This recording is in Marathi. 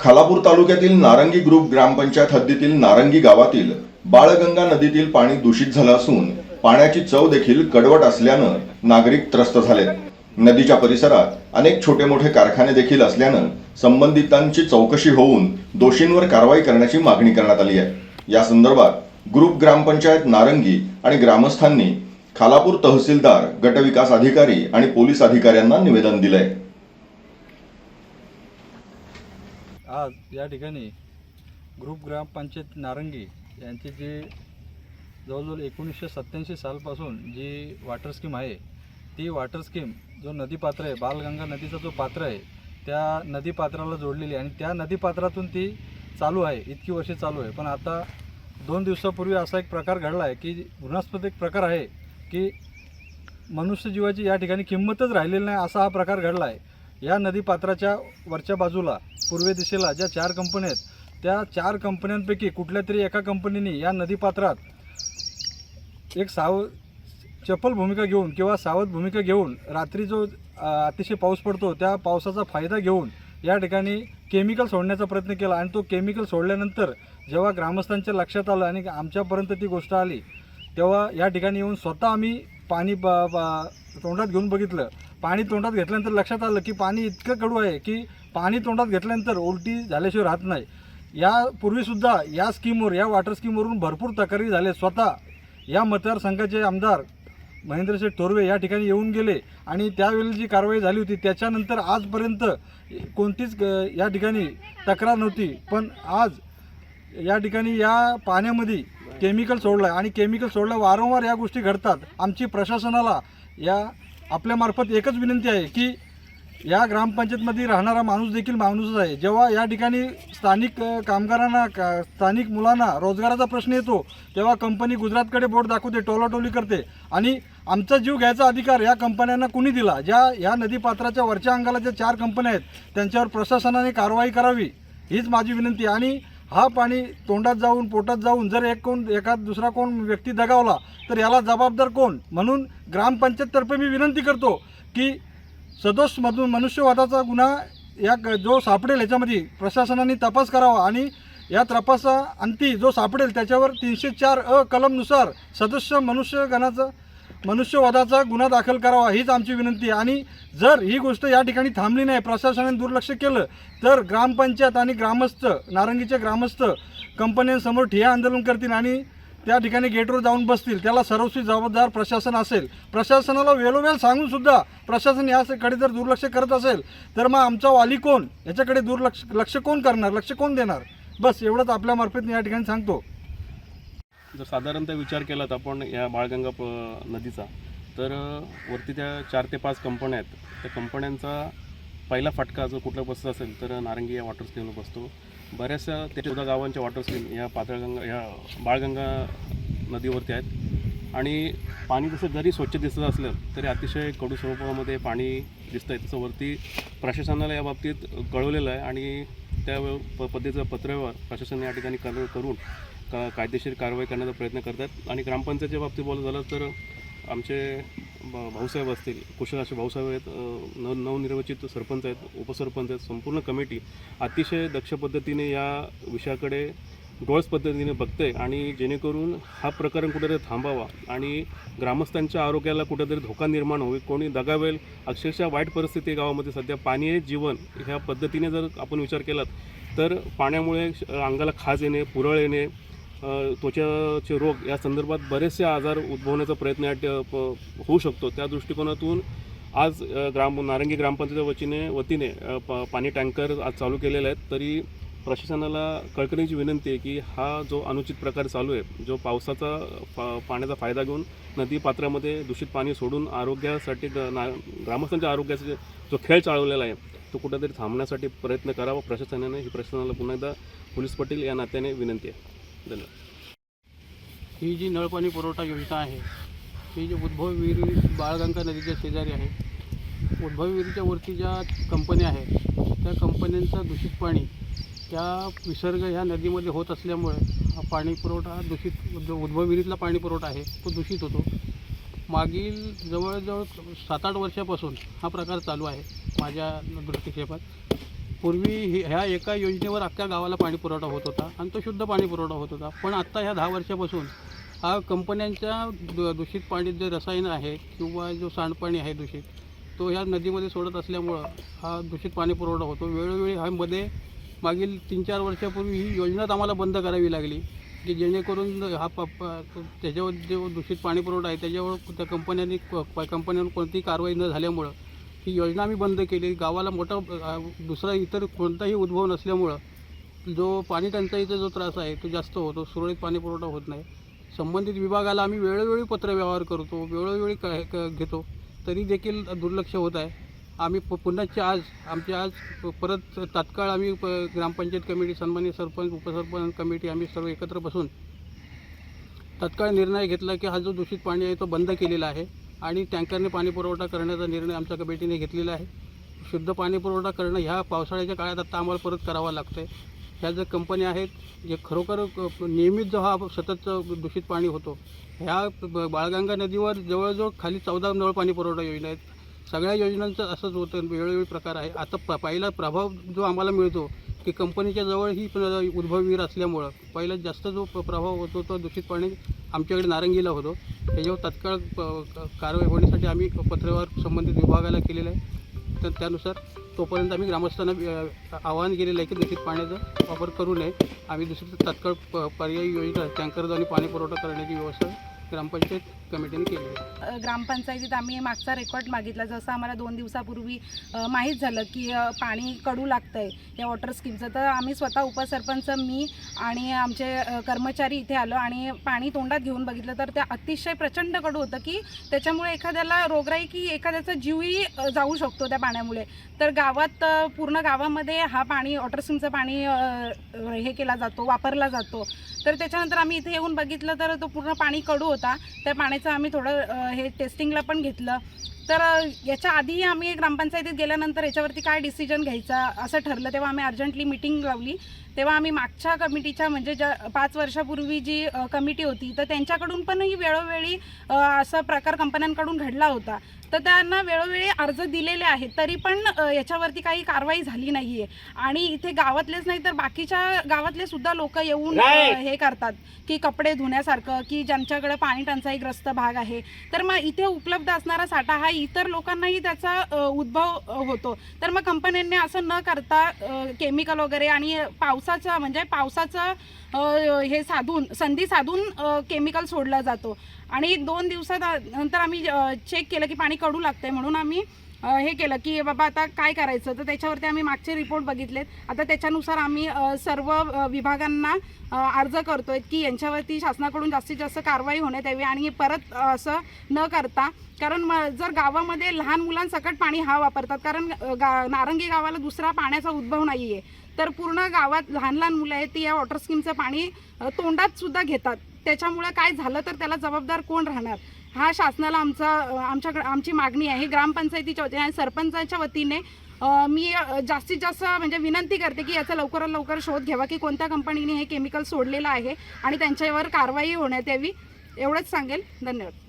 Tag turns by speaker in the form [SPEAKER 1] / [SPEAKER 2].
[SPEAKER 1] खालापूर तालुक्यातील नारंगी ग्रुप ग्रामपंचायत हद्दीतील नारंगी गावातील बाळगंगा नदीतील पाणी दूषित झालं असून पाण्याची चव देखील कडवट असल्यानं नागरिक त्रस्त झालेत. नदीच्या परिसरात अनेक छोटे मोठे कारखाने देखील असल्यानं संबंधितांची चौकशी होऊन दोषींवर कारवाई करण्याची मागणी करण्यात आली आहे. या संदर्भात ग्रुप ग्रामपंचायत नारंगी आणि ग्रामस्थांनी खालापूर तहसीलदार गटविकास अधिकारी आणि पोलीस अधिकाऱ्यांना निवेदन दिलंय.
[SPEAKER 2] आज या ठिकाणी ग्रुप ग्रामपंचायत नारंगी यांची जी जवळजवळ एकोणीसशे सत्त्याऐंशी सालपासून जी वॉटर स्कीम आहे ती वॉटर स्कीम जो नदीपात्र आहे बालगंगा नदीचा जो पात्र आहे त्या नदीपात्राला जोडलेली आहे. आणि त्या नदीपात्रातून ती चालू आहे इतकी वर्षे चालू आहे. पण आता दोन दिवसापूर्वी असा एक प्रकार घडला आहे की घृणास्पद एक प्रकार आहे की मनुष्यजीवाची या ठिकाणी किंमतच राहिलेली नाही असा हा प्रकार घडला आहे. या नदीपात्राच्या वरच्या बाजूला पूर्वे दिशेला ज्या चार कंपन्या आहेत त्या चार कंपन्यांपैकी कुठल्या तरी एका कंपनीने या नदीपात्रात एक साव चपल भूमिका घेऊन किंवा सावध भूमिका घेऊन रात्री जो अतिशय पाऊस पडतो त्या पावसाचा फायदा घेऊन या ठिकाणी केमिकल सोडण्याचा प्रयत्न केला. आणि तो केमिकल सोडल्यानंतर जेव्हा ग्रामस्थांच्या लक्षात आलं आणि आमच्यापर्यंत ती गोष्ट आली तेव्हा या ठिकाणी येऊन स्वतः आम्ही पाणी ब ब- तोंडात घेऊन बघितलं. पाणी तोंडात घेतल्यानंतर लक्षात आलं की पाणी इतकं कडू आहे की पाणी तोंडात घेतल्यानंतर उलटी झाल्याशिवाय राहत नाही. यापूर्वीसुद्धा या स्कीमवर या वॉटर स्कीमवरून भरपूर तक्रारी झाल्या स्वतः या मतदारसंघाचे आमदार महेंद्रशेठ थोरवे या ठिकाणी येऊन गेले आणि त्यावेळी जी कारवाई झाली होती त्याच्यानंतर आजपर्यंत कोणतीच या ठिकाणी तक्रार नव्हती. पण आज या ठिकाणी या पाण्यामध्ये केमिकल सोडलं आणि केमिकल सोडलं वारंवार या गोष्टी घडतात. आमची प्रशासनाला या आपल्यामार्फत एकच विनंती आहे की या ग्रामपंचायतमध्ये राहणारा माणूस देखील माणूसच आहे. जेव्हा या ठिकाणी स्थानिक कामगारांना का स्थानिक मुलांना रोजगाराचा प्रश्न येतो तेव्हा कंपनी गुजरातकडे बोट दाखवते टोलाटोली करते. आणि आमचा जीव घ्यायचा अधिकार या कंपन्यांना कुणी दिला? ज्या ह्या नदीपात्राच्या वरच्या अंगाला ज्या चार कंपन्या आहेत त्यांच्यावर प्रशासनाने कारवाई करावी हीच माझी विनंती आणि हा पाणी तोंडात जाऊन पोटात जाऊन जर एक कोण एखाद दुसरा कोण व्यक्ती दगावला तर याला जबाबदार कोण? म्हणून ग्रामपंचायततर्फे मी विनंती करतो की सदोष मधून मनुष्यवादाचा गुन्हा या क- जो सापडेल याच्यामध्ये प्रशासनाने तपास करावा आणि या तपासा अंती जो सापडेल त्याच्यावर तीनशे चार अ कलमनुसार सदस्य मनुष्यगणाचं मनुष्यवादाचा गुन्हा दाखल करावा हीच आमची विनंती आहे. आणि जर ही गोष्ट या ठिकाणी थांबली नाही प्रशासनाने दुर्लक्ष केलं तर ग्रामपंचायत आणि ग्रामस्थ नारंगीचे ग्रामस्थ कंपन्यांसमोर ठिया आंदोलन करतील आणि त्या ठिकाणी गेटवर जाऊन बसतील. त्याला सर्वस्वी जबाबदार प्रशासन असेल. प्रशासनाला वेळोवेळ सांगून सुद्धा प्रशासन याकडे जर दुर्लक्ष करत असेल तर मग आमचा वाली कोण? याच्याकडे दुर्लक्ष लक्ष कोण करणार? लक्ष कोण देणार? बस एवढंच आपल्यामार्फत मी या ठिकाणी सांगतो.
[SPEAKER 3] जर साधारणतः विचार केला तर आपण या बाळगंगा प नदीचा तर वरती त्या चार ते पाच कंपन्या आहेत. त्या कंपन्यांचा पहिला फटका जर कुठला बसत असेल तर नारंगी या वॉटर स्कीमला बसतो. बऱ्याचशा ते चौदा गावांच्या वॉटर स्कीम या पातळगंगा या बाळगंगा नदीवरती आहेत. आणि पाणी जसं जरी स्वच्छ दिसत असलं तरी अतिशय कडू स्वरूपामध्ये पाणी दिसतं आहे तसं वरती प्रशासनाला या बाबतीत कळवलेलं आहे. आणि त्या प पद्धतीचं पत्रव्यवहार प्रशासन या ठिकाणी कर करून का कायदेशीर कारवाई करण्याचा प्रयत्न करतात. आणि ग्रामपंचायतच्या बाबतीत बोलत झालं तर आमचे भाऊसाहेब असतील कुशल असे भाऊसाहेब आहेत नव नवनिर्वाचित सरपंच आहेत उपसरपंच आहेत संपूर्ण कमिटी अतिशय दक्ष पद्धतीने या विषयाकडे डोळस पद्धतीने बघते आणि जेणेकरून हा प्रकरण कुठेतरी थांबावा आणि ग्रामस्थांच्या आरोग्याला कुठेतरी धोका निर्माण होईल. कोणी दगावेल. अक्षरशः वाईट परिस्थिती गावामध्ये सध्या. पाणी आहे जीवन. ह्या पद्धतीने जर आपण विचार केलात तर पाण्यामुळे श- अंगाला खाज येणे पुरळ येणे त्वचाचे रोग या संदर्भात बरेचसे आजार उद्भवण्याचा प्रयत्न प- होऊ शकतो. त्या दृष्टिकोनातून आज ग्राम नारंगी ग्रामपंचायत वतीने वतीने प- पाणी टँकर आज चालू केलेले आहेत. तरी प्रशासनाला कळकळीची विनंती आहे की हा जो अनुचित प्रकार चालू आहे जो पावसाचा पा- पाण्याचा फायदा घेऊन नदी पात्रामध्ये दूषित पाणी सोडून आरोग्यासाठी ग- ना ग्रामस्थांच्या आरोग्याचा जो खेळ चालवलेला आहे तो कुठेतरी थांबण्यासाठी प्रयत्न करावा. प्रशासनाने ही प्रशासनाला पुन्हा एकदा पोलीस पाटील या नात्याने विनंती आहे. धन्यवाद.
[SPEAKER 4] ही जी नळपाणी पुरवठा योजना आहे ही जी उद्भव विहिरी बाळगंगा नदीच्या शेजारी आहे उद्भव विहिरीच्या वरती ज्या कंपन्या आहेत त्या कंपन्यांचं दूषित पाणी त्या विसर्ग ह्या नदीमध्ये होत असल्यामुळे हा पाणी पुरवठा दूषित जो उद्भव विहिरीतला पाणी पुरवठा आहे तो दूषित होतो. मागील जवळजवळ सात आठ वर्षापासून हा प्रकार चालू आहे माझ्या दृष्टिक्षेपात. पूर्वी ही- ह्या एका योजनेवर अख्ख्या गावाला पाणी पुरवठा होत होता आणि तो शुद्ध पाणी पुरवठा होत होता. पण आत्ता ह्या दहा वर्षापासून हा कंपन्यांच्या दूषित पाणी जे रसायन आहे किंवा जो सांडपाणी आहे दूषित तो ह्या नदीमध्ये सोडत असल्यामुळं हा दूषित पाणी पुरवठा होतो. वेळोवेळी ह्यामध्ये मागील तीन चार वर्षापूर्वी ही योजनाच आम्हाला बंद करावी लागली की जेणेकरून हा प त्याच्यावर जो दूषित पाणी पुरवठा आहे त्याच्यावर त्या कंपन्यांनी कंपन्यांवर कोणतीही कारवाई न झाल्यामुळं ही योजना आम्ही बंद केली. गावाला मोठा दुसरा इतर कोणताही उद्भव नसल्यामुळं जो पाणी टंचाईचा जो त्रास आहे तो जास्त होतो. सुरळीत पाणी पुरवठा होत नाही. संबंधित विभागाला आम्ही वेळोवेळी पत्रव्यवहार करतो वेळोवेळी क क- घेतो. तरी देखील दुर्लक्ष होत आहे. आम्ही प पुन्हाचे आज आमचे आज परत तात्काळ आम्ही प ग्रामपंचायत कमिटी सन्मान्य सरपंच उपसरपंच कमिटी आम्ही सर्व एकत्र बसून तत्काळ निर्णय घेतला की हा जो दूषित पाणी आहे तो बंद केलेला आहे. आणि टँकरने पाणी पुरवठा करण्याचा निर्णय आमच्या कमिटीने घेतलेला आहे. शुद्ध पाणी पुरवठा करणं ह्या पावसाळ्याच्या काळात आता आम्हाला परत करावा लागतं आहे ह्या ज्या कंपन्या आहेत जे खरोखर नियमित जो हा सतत दूषित पाणी होतो ह्या ब- बाळगंगा नदीवर जवळजवळ खाली चौदा नळ पाणी पुरवठा योजना आहेत. सगळ्या योजनांचं असंच होतं वेळोवेळी प्रकार आहे. आता प पहिला प्रभाव जो आम्हाला मिळतो की कंपनीच्या जवळ ही उद्भववीर असल्यामुळं पहिला जास्त जो प- प्रभाव होतो तो दूषित पाणी आमच्याकडे नारंगीला होतो. त्याच्यावर तात्काळ प- कारवाई होण्यासाठी आम्ही पत्रव्यवहार संबंधित विभागाला केलेलं आहे. तर त्यानुसार तोपर्यंत आम्ही ग्रामस्थांना आवाहन केलेलं आहे की दूषित पाण्याचा वापर करू नये. आम्ही दुसरी तात्काळ प- पर्यायी योजना टँकरद्वारे पाणी पुरवठा करण्याची व्यवस्था ग्रामपंचायत कमिटीने केली आहे.
[SPEAKER 5] अ, ग्रामपंचायतीत आम्ही मागचा रेकॉर्ड मागितला. जसं आम्हाला दोन दिवसापूर्वी अ, माहीत झालं की अ, पाणी कडू लागतं आहे या वॉटर स्कीमचं तर आम्ही स्वतः उपसरपंच मी आणि आमचे अ, कर्मचारी इथे आलो आणि पाणी तोंडात घेऊन बघितलं. तर ते अतिशय प्रचंड कडू होतं की त्याच्यामुळे एखाद्याला रोगराई की एखाद्याचा जीवही अ, जाऊ शकतो त्या पाण्यामुळे. तर गावात अ, पूर्ण गावामध्ये हा पाणी वॉटर स्कीमचं पाणी अ, अ, हे केला जातो वापरला जातो. तर त्याच्यानंतर आम्ही इथे येऊन बघितलं तर तो पूर्ण पाणी कडू होता. त्या पाण्याचं आम्ही थोडं हे टेस्टिंगला पण घेतलं. तर याच्या आधी आम्ही ग्रामपंचायतीत गेल्यानंतर याच्यावरती काय डिसिजन घ्यायचा असं ठरलं तेव्हा आम्ही अर्जंटली मिटिंग लावली. तेव्हा आम्ही मागच्या कमिटीच्या म्हणजे ज्या पाच वर्षापूर्वी जी कमिटी होती तर त्यांच्याकडून पण ही वेळोवेळी असा प्रकार कंपन्यांकडून घडला होता. तर त्यांना वेळोवेळी अर्ज दिलेले आहेत तरी पण याच्यावरती काही कारवाई झाली नाही आहे आणि इथे गावातलेच नाही तर बाकीच्या गावातले सुद्धा लोक येऊन हे करतात की कपडे धुण्यासारखं की ज्यांच्याकडे पाणी टंचाईग्रस्त भाग आहे. तर मग इथे उपलब्ध असणारा साठा हा इतर लोकांनाही त्याचा उद्भव होतो. तर मग कंपन्यांनी असं न करता केमिकल वगैरे आणि पावसाचं म्हणजे पावसाचं हे साधून संधी साधून केमिकल सोडला जातो. आणि दोन दिवसात नंतर आम्ही चेक केलं की पाणी कडू लागतंय म्हणून आम्ही हे केलं की बाबा आता काय करायचं? तर त्याच्यावरती आम्ही मागचे रिपोर्ट बघितलेत. आता त्याच्यानुसार आम्ही सर्व विभागांना अर्ज करतोय की यांच्यावरती शासनाकडून जास्तीत जास्त कारवाई होण्यात यावी आणि परत असं न करता कारण म- जर गावामध्ये लहान मुलांसकट पाणी हा वापरतात कारण गा नारंगी गावाला दुसरा पाण्याचा उद्भव नाही आहे तर पूर्ण गावात लहान लहान मुलं आहेत ती या वॉटर स्कीमचं पाणी तोंडात सुद्धा घेतात. त्याच्यामुळं काय झालं तर त्याला जबाबदार कोण राहणार? हा शासनाला आमचा आमच्याकडे आमची मागणी आहे. ग्रामपंचायतीच्या वतीने आणि सरपंचाच्या वतीने मी जास्तीत जास्त म्हणजे विनंती करते की याचा लवकरात लवकर शोध घ्यावा की कोणत्या कंपनीने हे केमिकल सोडलेलं आहे आणि त्यांच्यावर कारवाई होण्यात यावी एवढंच सांगेल. धन्यवाद.